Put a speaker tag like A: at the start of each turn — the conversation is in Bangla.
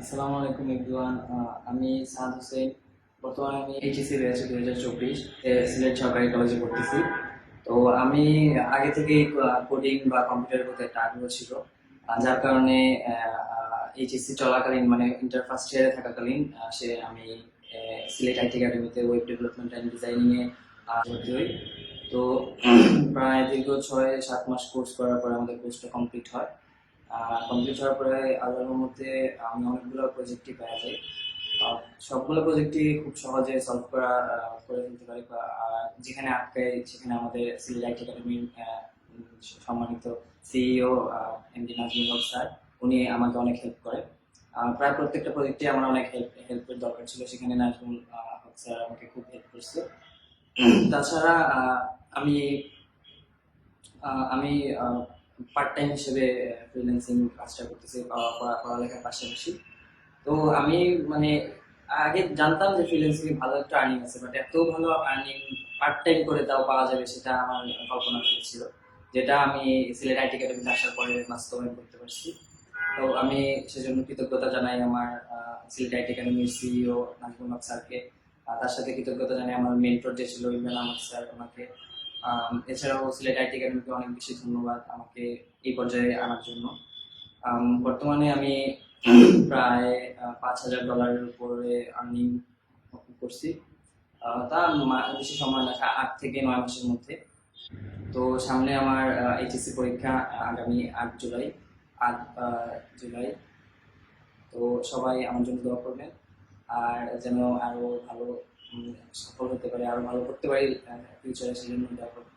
A: আসসালামু আলাইকুম এভরিওয়ান আমি সাদ হোসেন। বর্তমানে আমি এইচএসসি রয়েছে দুই হাজার চব্বিশ সিলেট সরকারি কলেজে পড়তেছি। তো আমি আগে থেকে কোডিং বা কম্পিউটারের প্রতি একটা আগ্রহ ছিল যার কারণে এইচএসসি চলাকালীন মানে ইন্টার ফার্স্ট ইয়ারে থাকাকালীন সে আমি সিলেট আইটি একাডেমিতে ওয়েব ডেভেলপমেন্ট অ্যান্ড ডিজাইনিংয়ে ভর্তি হই। তো প্রায় দীর্ঘ ছয় সাত মাস কোর্স করার পরে আমাদের কোর্সটা কমপ্লিট হয়। কমপ্লিট হওয়ার পরে আল্লাহর মধ্যে আমি অনেকগুলো প্রজেক্টই পাওয়া যাই সবগুলো প্রজেক্টই খুব সহজে সলভ করা করে ফেলতে পারি বা যেখানে আটকাই, সেখানে আমাদের সিভিল আইটি একাডেমির সম্মানিত CEO MD Nazmul Haque sir, উনি আমাকে অনেক হেল্প করে। প্রায় প্রত্যেকটা প্রজেক্টে আমার অনেক হেল্প হেল্পের দরকার ছিল, সেখানে নাজমুল হক স্যার আমাকে খুব হেল্প করছে। তাছাড়া আমি আমি পার্ট টাইম হিসেবে ফ্রিল্যান্সিং কাজটা করতেছি, পড়া- পড়া- পড়ালেখার পাশাপাশি। তো আমি মানে আগে জানতাম যে ফ্রিল্যান্সিং ভালো একটা আর্নিং আছে বাট এত ভালো আর্নিং পার্ট টাইম করে তাও পাওয়া যাবে সেটা আমার কল্পনা ছিল, যেটা আমি সিলেট আইটি একাডেমিতে আসার পরে বাস্তবায়ন করতে পারছি। তো আমি সেজন্য কৃতজ্ঞতা জানাই আমার সিলেট আইটি একাডেমির সিইও নাজমুল হক স্যারকে। তার সাথে কৃতজ্ঞতা জানাই আমার মেন্টর যে ছিল ইমরান আহমদ স্যার, ওনাকে। এছাড়াও সিলেট আইটি একাডেমিকে অনেক বেশি ধন্যবাদ আমাকে এই পর্যায়ে আনার জন্য। বর্তমানে আমি প্রায় পাঁচ হাজার ডলারের উপরে আর্নিং করছি। তা বেশি সময় না, আট থেকে নয় মাসের মধ্যে। তো সামনে আমার এইচএসসি পরীক্ষা আগামী আট জুলাই আট জুলাই। তো সবাই আমার জন্য দোয়া করবেন। আর যেন আরও ভালো সফল হতে পারে আরও ভালো করতে পারি ফিউচারে দোয়া করবেন